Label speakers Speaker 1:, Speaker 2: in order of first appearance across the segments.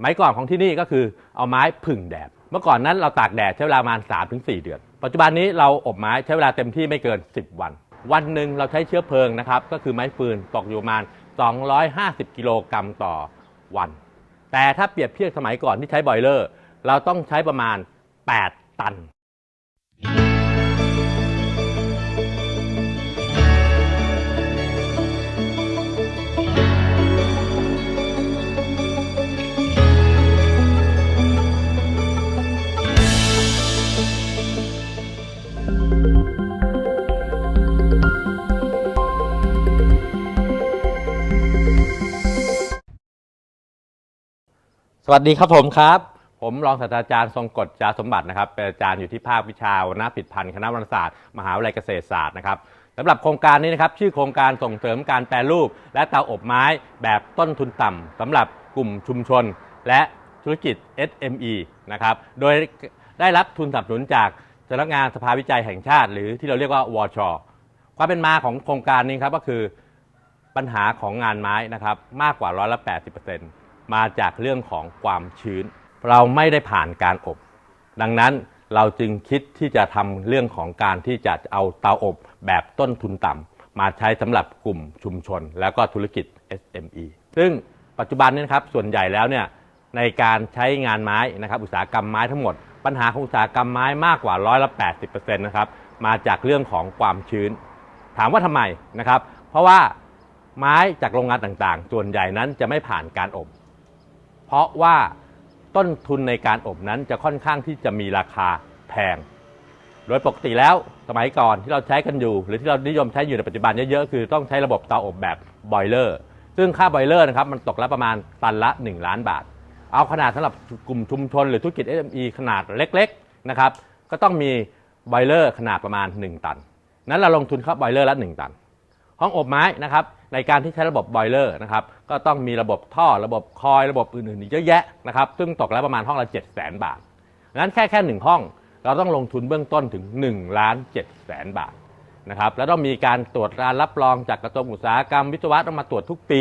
Speaker 1: ไม้ก่อนของที่นี่ก็คือเอาไม้ผึ่งแดด เมื่อก่อนนั้นเราตากแดดใช้เวลาประมาณ3-4 เดือน ปัจจุบันนี้เราอบไม้ใช้เวลาเต็มที่ไม่เกิน 10 วัน วันหนึ่งเราใช้เชื้อเพลิงนะครับ ก็คือไม้ฟืนตกอยู่ประมาณ 250 กิโลกรัมต่อวัน แต่ถ้าเปรียบเทียบสมัยก่อนที่ใช้บอยเลอร์ เราต้องใช้ประมาณ 8 ตัน สวัสดีครับผมครับ ผมรองศาสตราจารย์ทรงกฎจาสมบัตินะครับเป็นอาจารย์อยู่ที่ภาควิชาวรรณผิดพันธ์คณะวรรณศาสตร์มหาวิทยาลัยเกษตรศาสตร์นะครับสำหรับโครงการนี้นะครับชื่อโครงการส่งเสริมการแปรรูป และเตาอบไม้แบบต้นทุนต่ำสำหรับกลุ่มชุมชน และธุรกิจ SME นะครับโดยได้รับทุนสนับสนุนจากสำนักงานสภาวิจัยแห่งชาติ หรือที่เราเรียกว่าวช ความเป็นมาของโครงการนี้ครับก็คือปัญหาของงานไม้นะครับมากกว่าร้อยละ80% มาจากเรื่องของความชื้น เราไม่ได้ผ่านการอบ ดังนั้นเราจึงคิดที่จะทำเรื่องของการที่จะเอาเตาอบแบบต้นทุนต่ำมาใช้สำหรับกลุ่มชุมชน แล้วก็ธุรกิจ SME ซึ่งปัจจุบันนี้นะครับส่วนใหญ่แล้วเนี่ยในการใช้งานไม้นะครับ อุตสาหกรรมไม้ทั้งหมด ปัญหาของอุตสาหกรรมไม้มากกว่าร้อยละ80%นะครับมาจากเรื่องของความชื้น ถามว่าทำไมนะครับ เพราะว่าไม้จากโรงงานต่างๆ ส่วนใหญ่นั้นจะไม่ผ่านการอบ เพราะว่าต้นทุนในการอบนั้นจะค่อนข้างที่จะมีราคาแพง โดยปกติแล้วสมัยก่อนที่เราใช้กันอยู่ หรือที่เรานิยมใช้อยู่ในปัจจุบันเยอะๆคือต้องใช้ระบบเตาอบแบบบอยเลอร์ซึ่งค่าบอยเลอร์นะครับมันตกล้วประมาณตันละ 1 ล้านบาท เอาขนาดสำหรับกลุ่มชุมชนหรือธุรกิจ SME ขนาดเล็กๆนะครับก็ต้องมีบอยเลอร์ขนาดประมาณ 1 ตัน นั้นเราลงทุนเข้าบอยเลอร์ละ 1 ตัน ห้องอบไม้นะครับในการที่ใช้ระบบบอยเลอร์นะครับก็ต้องมีระบบท่อระบบคอยระบบอื่นๆอีกเยอะแยะนะครับซึ่งตกแล้วประมาณห้องละ7 0 0 0 0 0บาทนั้นแค่แค่หนึ่งห้อง เราต้องลงทุนเบื้องต้นถึง1ล้าน7แสนบาทนะครับแล้วต้องมีการตรวจการรับรองจากกระทรวงอุตสาหกรรมวิศวะต้องมาตรวจทุกปี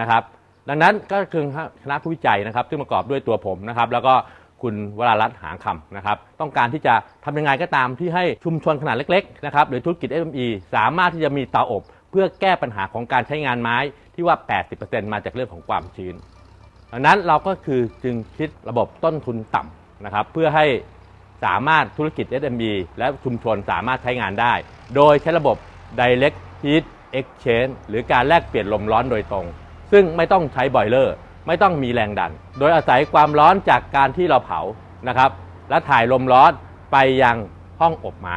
Speaker 1: นะครับดังนั้นก็คือคณะผู้วิจัยนะครับ ซึ่งประกอบด้วยตัวผมนะครับแล้วก็คุณวรารัตน์หางคำนะครับ ต้องการที่จะทำยังไงก็ตามที่ให้ชุมชนขนาดเล็กๆนะครับหรือธุรกิจ SME สามารถที่จะมีเตาอบ พื่อแก้ปัญหาของการใช้งานไม้ที่ว่า 80%มาจากเรื่องของความชื้นดังนั้นเราก็คือจึงคิดระบบต้นทุนต่ำนะครับ เพื่อให้สามารถธุรกิจ SME และชุมชนสามารถใช้งานได้ โดยใช้ระบบ Direct Heat Exchange หรือการแลกเปลี่ยนลมร้อนโดยตรง ซึ่งไม่ต้องใช้บอยเลอร์ ไม่ต้องมีแรงดัน โดยอาศัยความร้อนจากการที่เราเผานะครับ และถ่ายลมร้อนไปยังห้องอบไม้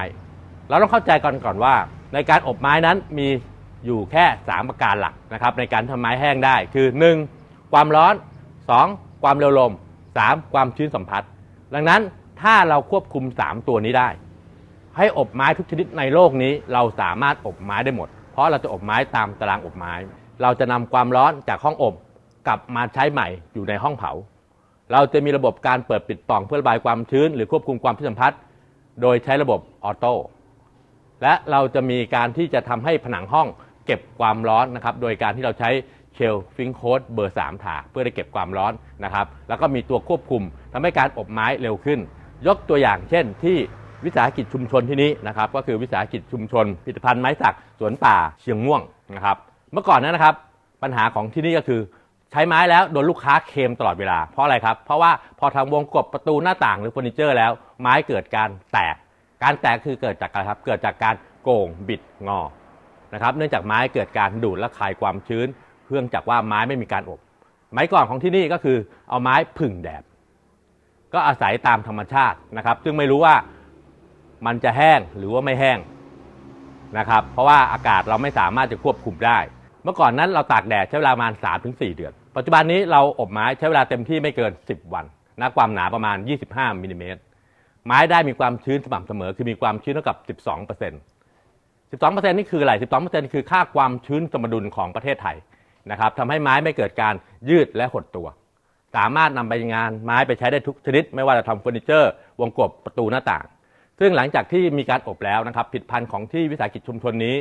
Speaker 1: เราต้องเข้าใจก่อนก่อนว่า ในการอบไม้นั้นมี อยู่แค่ 3 ประการหลักนะครับในการทำไม้แห้งได้คือ 1. ความร้อน 2. ความเร็วลม 3. ความชื้นสัมผัส ดังนั้นถ้าเราควบคุม 3 ตัวนี้ได้ ให้อบไม้ทุกชนิดในโลกนี้ เราสามารถอบไม้ได้หมด เพราะเราจะอบไม้ตามตารางอบไม้ เราจะนำความร้อนจากห้องอบกลับมาใช้ใหม่อยู่ในห้องเผา เราจะมีระบบการเปิดปิดปล่องเพื่อระบายความชื้น หรือควบคุมความชื้นสัมผัส โดยใช้ระบบออโต้และเราจะมีการที่จะทำให้ผนังห้อง เก็บความร้อนนะครับโดยการที่เราใช้เชลฟิงโคดเบอร์ 3 ถาเพื่อได้เก็บความร้อนนะครับแล้วก็มีตัวควบคุมทำให้การอบไม้เร็วขึ้น ยกตัวอย่างเช่นที่วิสาหกิจชุมชนที่นี้นะครับก็คือวิสาหกิจชุมชนผลิตภัณฑ์ไม้สักสวนป่าเชียงม่วงนะครับเมื่อก่อนนั้นนะครับปัญหาของที่นี่ก็คือใช้ไม้แล้วโดนลูกค้าเคลมตลอดเวลา เพราะอะไรครับ เพราะว่าพอทำวงกบประตูหน้าต่างหรือเฟอร์นิเจอร์แล้ว ไม้เกิดการแตก การแตกคือเกิดจากอะไรครับ เกิดจากการโก่งบิดงอ นะครับเนื่องจากไม้เกิดการดูดและคายความชื้นเนื่องจากว่าไม้ไม่มีการอบ ไม้ก่อนของที่นี่ก็คือเอาไม้ผึ่งแดดก็อาศัยตามธรรมชาตินะครับ ซึ่งไม่รู้ว่ามันจะแห้งหรือว่าไม่แห้งนะครับ เพราะว่าอากาศเราไม่สามารถจะควบคุมได้ เมื่อก่อนนั้นเราตากแดดใช้เวลาประมาณ 3-4 เดือน ปัจจุบันนี้เราอบไม้ใช้เวลาเต็มที่ไม่เกิน 10 วันนะความหนาประมาณ 25มิลลิเมตรไม้ได้มีความชื้นสม่ำเสมอ คือมีความชื้นเท่ากับ 12% 12%นี่คืออะไร 12%คือค่าความชื้นสมดุลของประเทศไทยนะครับทำให้ไม้ไม่เกิดการยืดและหดตัว สามารถนำไปงานไม้ไปใช้ได้ทุกชนิด ไม่ว่าจะทำเฟอร์นิเจอร์ วงกบประตูหน้าต่าง ซึ่งหลังจากที่มีการอบแล้วนะครับผลิดพันธ์ของที่วิสาหกิจชุมชนนี้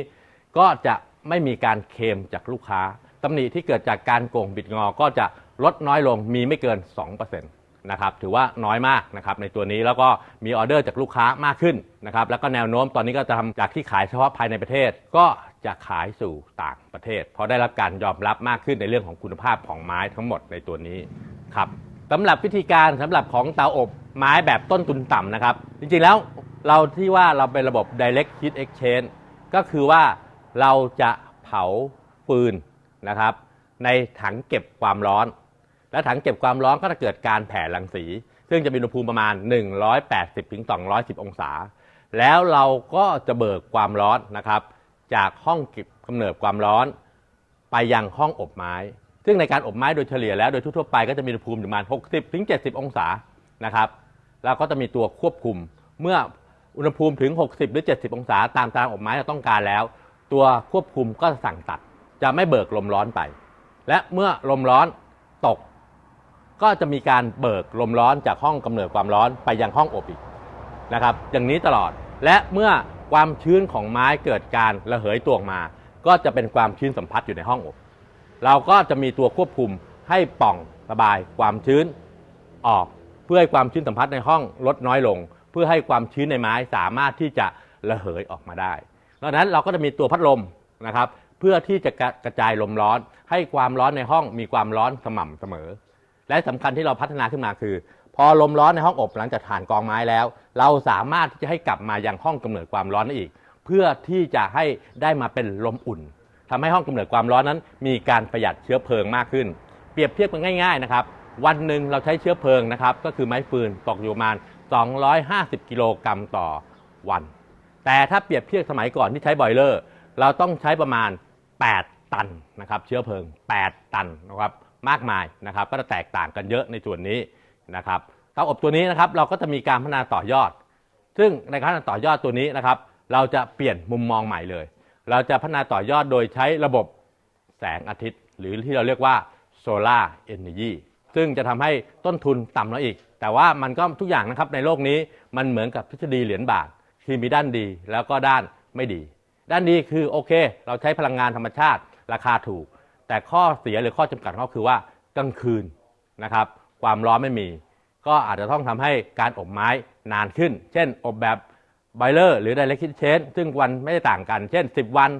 Speaker 1: ก็จะไม่มีการเคลมจากลูกค้าตำหนิที่เกิดจากการโกงบิดงอก็จะลดน้อยลงมีไม่เกิน 2% นะครับถือว่าน้อยมากนะครับในตัวนี้แล้วก็มีออเดอร์จากลูกค้ามากขึ้นนะครับแล้วก็แนวโน้มตอนนี้ก็จะทำจากที่ขายเฉพาะภายในประเทศ ก็จะขายสู่ต่างประเทศ เพราะได้รับการยอมรับมากขึ้นในเรื่องของคุณภาพของไม้ทั้งหมดในตัวนี้ครับสำหรับวิธีการสำหรับของเตาอบไม้แบบต้นทุนต่ำนะครับ จริงๆแล้วเราที่ว่าเราเป็นระบบ direct heat exchange ก็คือว่าเราจะเผาฟืนนะครับในถังเก็บความร้อน และถังเก็บความร้อนก็จะเกิดการแผ่รังสี ซึ่งจะมีอุณหภูมิประมาณ 180ถึง210 องศา แล้วเราก็จะเบิกความร้อนนะครับ จากห้องเก็บกำเนิดความร้อน ไปยังห้องอบไม้ ซึ่งในการอบไม้โดยเฉลี่ยแล้วโดยทั่วไปก็จะมีอุณหภูมิอยู่ประมาณ 60ถึง70 องศานะครับแล้วก็จะมีตัวควบคุมเมื่ออุณหภูมิถึง 60 หรือ 70 องศาตามตารางอบไม้เราต้องการแล้ว ตัวควบคุมก็สั่งตัด จะไม่เบิกลมร้อนไป และเมื่อลมร้อนตก ก็จะมีการเบิกลมร้อนจากห้องกำเนิดความร้อนไปยังห้องอบอีกนะครับ อย่างนี้ตลอดและเมื่อความชื้นของไม้เกิดการระเหยตัวออกมา ก็จะเป็นความชื้นสัมผัสอยู่ในห้องอบ เราก็จะมีตัวควบคุมให้ป่องระบายความชื้นออก เพื่อให้ความชื้นสัมผัสในห้องลดน้อยลง เพื่อให้ความชื้นในไม้สามารถที่จะระเหยออกมาได้ดังนั้นเราก็จะมีตัวพัดลมนะครับ เพื่อที่จะกระกระจายลมร้อน ให้ความร้อนในห้องมีความร้อนสม่ำเสมอ และสำคัญที่เราพัฒนาขึ้นมาคือ พอลมร้อนในห้องอบหลังจากผ่านกองไม้แล้ว เราสามารถที่จะให้กลับมายังห้องกำเนิดความร้อนได้อีก เพื่อที่จะให้ได้มาเป็นลมอุ่นทำให้ห้องกำเนิดความร้อนนั้น มีการประหยัดเชื้อเพลิงมากขึ้น เปรียบเทียบกันง่ายๆนะครับวันหนึ่งเราใช้เชื้อเพลิงนะครับก็คือไม้ฟืนตกอยู่ประมาณ 250 กิโลกรัมต่อวัน แต่ถ้าเปรียบเทียบสมัยก่อนที่ใช้บอยเลอร์ เราต้องใช้ประมาณ 8 ตันนะครับเชื้อเพลิง 8 ตันนะครับ มากมายนะครับ ก็จะแตกต่างกันเยอะในส่วนนี้นะครับเตาอบตัวนี้นะครับเราก็จะมีการพัฒนาต่อยอด ซึ่งในการต่อยอดตัวนี้นะครับ เราจะเปลี่ยนมุมมองใหม่เลย เราจะพัฒนาต่อยอดโดยใช้ระบบแสงอาทิตย์ หรือที่เราเรียกว่าโซลาร์เอนเนจีซึ่งจะทำให้ต้นทุนต่ำลงอีก แต่ว่ามันก็ทุกอย่างนะครับในโลกนี้มันเหมือนกับทฤษฎีเหรียญบาทที่มีด้านดีแล้วก็ด้านไม่ดี ด้านดีคือโอเค เราใช้พลังงานธรรมชาติ ราคาถูก แต่ข้อเสียหรือข้อจำกัดของเขาคือว่ากลางคืนนะครับ ความร้อนไม่มี ก็อาจจะต้องทำให้การอบไม้นานขึ้น เช่น อบแบบไบเลอร์หรือ direct heat change ซึ่งวันไม่ได้ต่างกัน เช่น 10 วัน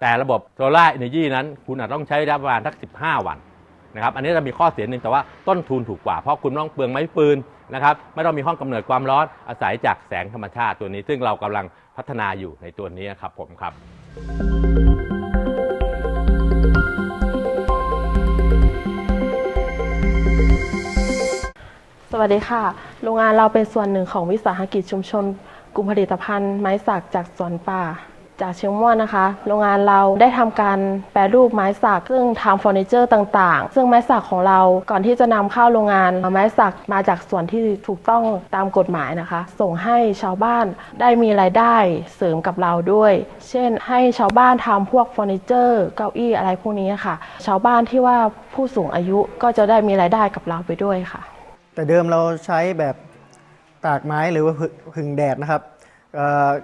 Speaker 1: แต่ระบบโซลาร์เอเนจีนั้น คุณอาจต้องใช้ระยะประมาณสัก 15 วันนะครับ อันนี้จะมีข้อเสียหนึ่งแต่ว่าต้นทุนถูกกว่า เพราะคุณไม่ต้องเปลืองไม้ปืนนะครับ ไม่ต้องมีห้องกำเนิดความร้อนอาศัยจากแสงธรรมชาติตัวนี้ ซึ่งเรากำลังพัฒนาอยู่ในตัวนี้ครับผมครับ
Speaker 2: สวัสดีค่ะ โรงงานเราเป็นส่วนหนึ่งของวิสาหกิจชุมชน กลุ่มผลิตภัณฑ์ไม้สักจากสวนป่า จากเชียงม่วนนะคะ โรงงานเราได้ทำการแปรรูปไม้สักซึ่งทำเฟอร์นิเจอร์ต่างๆ ซึ่งไม้สักของเราก่อนที่จะนำเข้าโรงงานไม้สักมาจากส่วนที่ถูกต้องตามกฎหมายนะคะ ส่งให้ชาวบ้านได้มีรายได้เสริมกับเราด้วย เช่น ให้ชาวบ้านทำพวกเฟอร์นิเจอร์ เก้าอี้อะไรพวกนี้ค่ะ ชาวบ้านที่ว่าผู้สูงอายุก็จะได้มีรายได้กับเราไปด้วยค่ะ
Speaker 3: แต่เดิมเราใช้แบบตากไม้หรือว่าผึ่งแดดนะครับ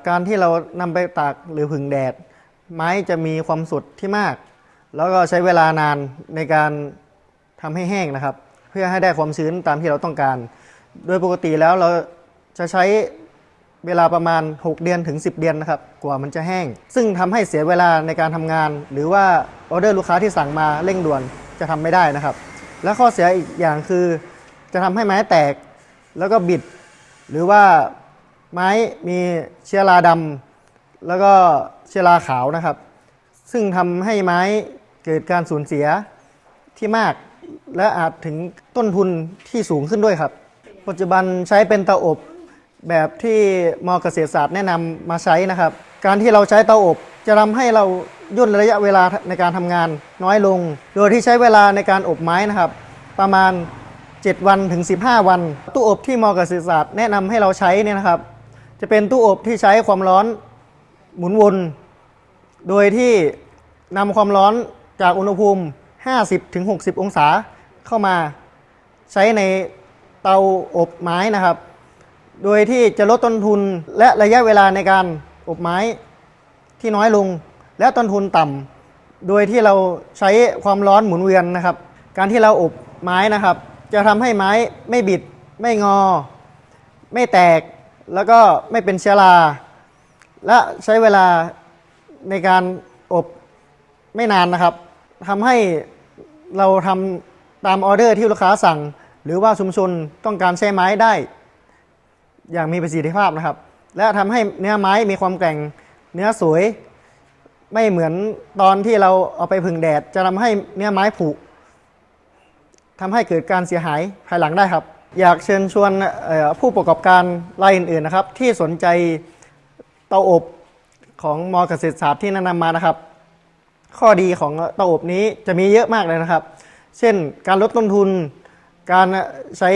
Speaker 3: การที่เรานำไปตากหรือผึ่งแดด ไม้จะมีความสดที่มาก แล้วก็ใช้เวลานานในการทำให้แห้งนะครับ เพื่อให้ได้ความชื้นตามที่เราต้องการ โดยปกติแล้วเราจะใช้เวลาประมาณ 6 เดือนถึง 10 เดือนนะครับ กว่ามันจะแห้ง ซึ่งทำให้เสียเวลาในการทำงาน หรือว่าออเดอร์ลูกค้าที่สั่งมาเร่งด่วนจะทำไม่ได้นะครับ และข้อเสียอีกอย่างคือ จะทำให้ไม้แตกแล้วก็บิด หรือว่าไม้มีเชื้อราดำแล้วก็เชื้อราขาวนะครับ ซึ่งทำให้ไม้เกิดการสูญเสียที่มากและอาจถึงต้นทุนที่สูงขึ้นด้วยครับ ปัจจุบันใช้เป็นเตาอบแบบที่มอเกษตรศาสตร์แนะนำมาใช้นะครับ การที่เราใช้เตาอบจะทำให้เราย่นระยะเวลาในการทำงานน้อยลง โดยที่ใช้เวลาในการอบไม้นะครับ ประมาณ 7 วันถึง 15 วัน ตู้อบที่มอเกษตรศาสตร์แนะนำให้เราใช้เนี่ยนะครับ จะเป็นตู้อบที่ใช้ความร้อนหมุนวน โดยที่นำความร้อนจากอุณหภูมิ 50ถึง60 องศาเข้ามาใช้ในเตาอบไม้นะครับ โดยที่จะลดต้นทุนและระยะเวลาในการอบไม้ที่น้อยลง และต้นทุนต่ำโดยที่เราใช้ความร้อนหมุนเวียนนะครับ การที่เราอบไม้นะครับ จะทำให้ไม้ไม่บิด ไม่งอ ไม่แตก แล้วก็ไม่เป็นเชื้อรา และใช้เวลาในการอบไม่นานนะครับทำให้เราทำตามออเดอร์ที่ลูกค้าสั่ง หรือว่าชุมชนต้องการใช้ไม้ได้ อย่างมีประสิทธิภาพนะครับ และทำให้เนื้อไม้มีความแกร่งเนื้อสวย ไม่เหมือนตอนที่เราเอาไปผึ่งแดด จะทำให้เนื้อไม้ผุ ทำให้เกิดการเสียหายภายหลังได้ครับ อยากเชิญชวนผู้ประกอบการรายอื่นๆนะครับ ที่สนใจเตาอบของมอเกษตรศาสตร์ที่แนะนำมานะครับ ข้อดีของเตาอบนี้จะมีเยอะมากเลยนะครับ เช่นการลดต้นทุน การใช้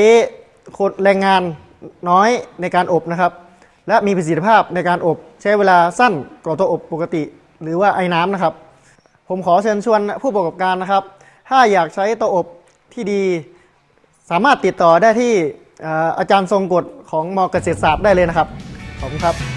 Speaker 3: คนแรงงานน้อยในการอบนะครับ และมีประสิทธิภาพในการอบใช้เวลาสั้นกว่าเตัวอบปกติ หรือว่าไอ้น้ำนะครับ ผมขอเชิญชวนผู้ประกอบการนะครับ ถ้าอยากใช้เตัวอบ ที่ดี สามารถติดต่อได้ที่เอ่ออาจารย์ทรงกฎของมอเกษตรศาสตร์ได้เลยนะครับ ขอบคุณครับ